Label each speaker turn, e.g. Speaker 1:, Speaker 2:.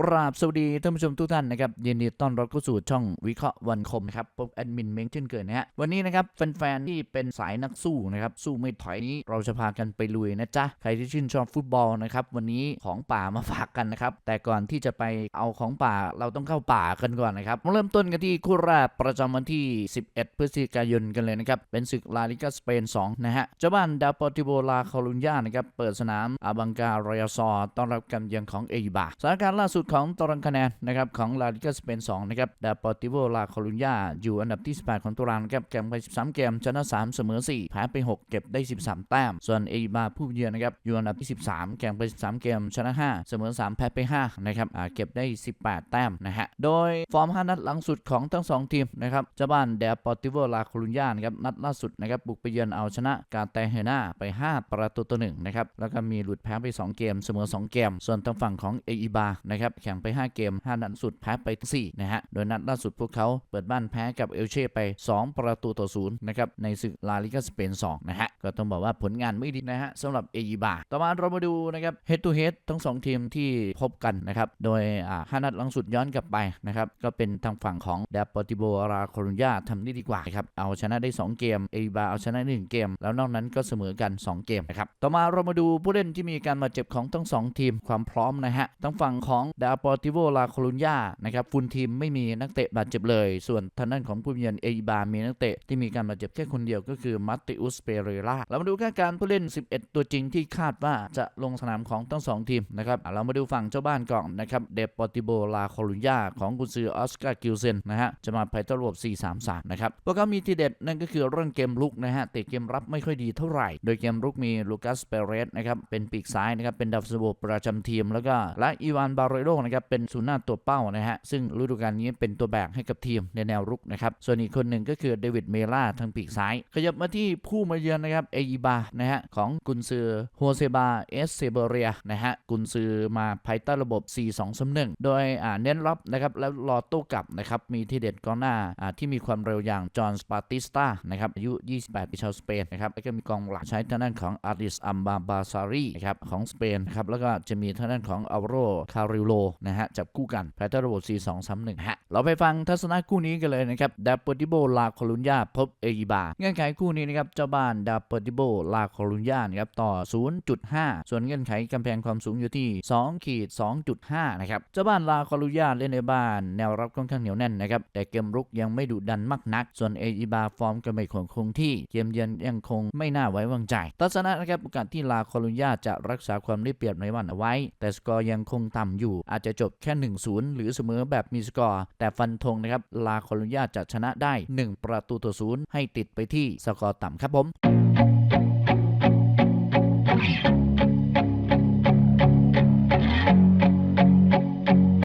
Speaker 1: กราบสวัสดีท่านผู้ชมทุกท่านนะครับยินดีต้อนรับเข้าสู่ช่องวิเคราะห์วันคมนะครับพบแอดมินเม้งเช่นเคยนะฮะวันนี้นะครับแฟนๆที่เป็นสายนักสู้นะครับสู้ไม่ถอยนี้เราจะพากันไปลุยนะจ๊ะใครที่ชื่นชอบฟุตบอลนะครับวันนี้ของป่ามาฝากกันนะครับแต่ก่อนที่จะไปเอาของป่าเราต้องเข้าป่ากันก่อนนะครับเริ่มต้นกันที่คู่แรกประจำวันที่ 11 พฤศจิกายนกันเลยนะครับเป็นศึกลาลิกาสเปน 2 นะฮะเจ้าบ้านดาปอติโบลาคาลุญญานะครับเปิดสนามอาบังการายซอร์ต้อนรับการเยือนของเอบาสถานการณ์ล่าสุดของตารางคะแนนนะครับของลาลิกาสเปน2นะครับดาปอติโ o ลาคาลุญญาอยู่อันดับที่ 18 ของตารางนะครับแข่งไป 13 เกมชนะ 3 เสมอ 4แพ้ไป 6 เก็บได้ 13 แต้ม ส่วนเอบาผู้เยือนนะครับอยู่อันดับที่ 13 แข่งไป 13 เกมชนะ 5 เสมอ 3 แพ้ไป 5 นะครับเก็บได้ 18 แต้มนะฮะ โดยฟอร์ม 5 นัดหลังสุดของทั้ง 2 ทีมนะครับเจ้าบ้านเดปอติโ o ลาคาลุญญานะครับนัดล่าสุดนะครับบุกไปเยือนเอาชนะกาเตเฮนาไป 5 ประตูต่อ1นะครับแล้วก็มีหลุดแพ้ไป 2 เกมเสมอ 2 เกม ส่วนทางฝั่งของเอีบานะครับแข่งไป 5 เกม 5 นัดสุดแพ้ไป 4 นะฮะ โดยนัดล่าสุดพวกเขาเปิดบ้านแพ้กับเอลเช่ไป 2 ประตูต่อ0นะครับในศึกลาลิกาสเปน2นะฮะ ก็ต้องบอกว่าผลงานไม่ดีนะฮะสำหรับเอบาต่อมาเรามาดูนะครับเฮด to เฮดทั้ง 2 ทีมที่พบกันนะครับ โดยอ่านัดหลังสุดย้อนกลับไปนะครับ ก็เป็นทางฝั่งของเดปอติโบราโคลุญญาทำได้ดีกว่าครับ เอาชนะได้ 2 เกม เอบาเอาชนะได้1เกม แล้วนอกนั้นก็เสมอกัน 2 เกมนะครับ ต่อมาเรามาดูผู้เล่นที่มีการบาดเจ็บของทั้ง 2 ทีมความพร้อมนะฮะทั้งฝั่งของเดปอติโบราโคลุญญานะครับฟุนทีมไม่มีนักเตะบาดเจ็บเลย ส่วนทางด้านของผู้เยือนเอบามีนักเตะที่มีการบาดเจ็บแค่คนเดียวก็คือมัตติอุสเปเรล่าเรามาดูคาดการผู้เล่น 11 ตัวจริงที่คาดว่าจะลงสนามของทั้งสองทีมนะครับเรามาดูฝั่งเจ้าบ้านก่อนนะครับเดปอติโบลาโคลุญาของกุนซือออสการ์กิลเซนนะฮะจะมาภายใต้ระบบ 4-3-3 นะครับพวกเขามีทีเด็ดนั่นก็คือเรื่องเกมลุกนะฮะแต่เกมรับไม่ค่อยดีเท่าไหร่ โดยเกมลุกมีลูคัสเปเรสนะครับเป็นปีกซ้ายนะครับเป็นดาวซันโบประจำทีม แล้วก็และอีวานบาเรโรนะครับเป็นศูนย์หน้าตัวเป้านะฮะซึ่งฤดูกาลนี้เป็นตัวแบกให้กับทีมในแนวรุกนะครับส่วนอีกคนหนึ่งก็คือเดวิดเมล่าทางปีกซ้าย ขยับมาที่ผู้มาเยือนนะครับเอีบานะฮะของกุนซือโฮเซบาเอสเซเบเรียนะฮะกุนซือมาภายใต้ระบบ 4-2-3-1 โดยอ่าเน้นรับนะครับแล้วรอโต้กลับนะครับมีที่เด็ดกองหน้าอ่าที่มีความเร็วอย่างจอห์นสปาติสตานะครับอายุ 28 ปีชาวสเปนนะครับแล้วก็มีกองหลังใช้ทางด้านของอาริสอัมบาบาซารีนะครับของสเปนครับแล้วก็จะมีทางด้านของอัลโรคาริโลนะฮะจับคู่กันภายใต้ระบบ 4-2-3-1 ฮะ เราไปฟังทัศนะคู่นี้กันเลยนะครับดาปติโบลาโคลุญญาพบเอยิบาเงื่อนไขคู่นี้นะครับเจ้าบ้านดาปติโบลาโคลุญญานะครับต่อ 0.5 ส่วนเงื่อนไขกำแพงความสูงอยู่ที่ 2 ขีด 2.5 นะครับเจ้าบ้านลาโคลุญญาเล่นในบ้าน แนวรับค่อนข้างเหนียวแน่นนะครับ แต่เกมรุกยังไม่ดุดันมากนัก ส่วนเอยิบาฟอร์มก็ไม่คงคงที่ เกมเยือนยังคงไม่น่าไว้วางใจ ทัศนะนะครับโอกาสที่ลาโคลุญญาจะรักษาความได้เปรียบในวันเอาไว้ แต่สกอร์ยังคงต่ำอยู่ อาจจะจบแค่ 1-0 หรือเสมอแบบมีสกอร์ แต่ฟันธงนะครับลาโคลุญญาจะชนะได้ 1 ประตูต่อศูนย์ให้ติดไปที่สกอร์ต่ำครับผม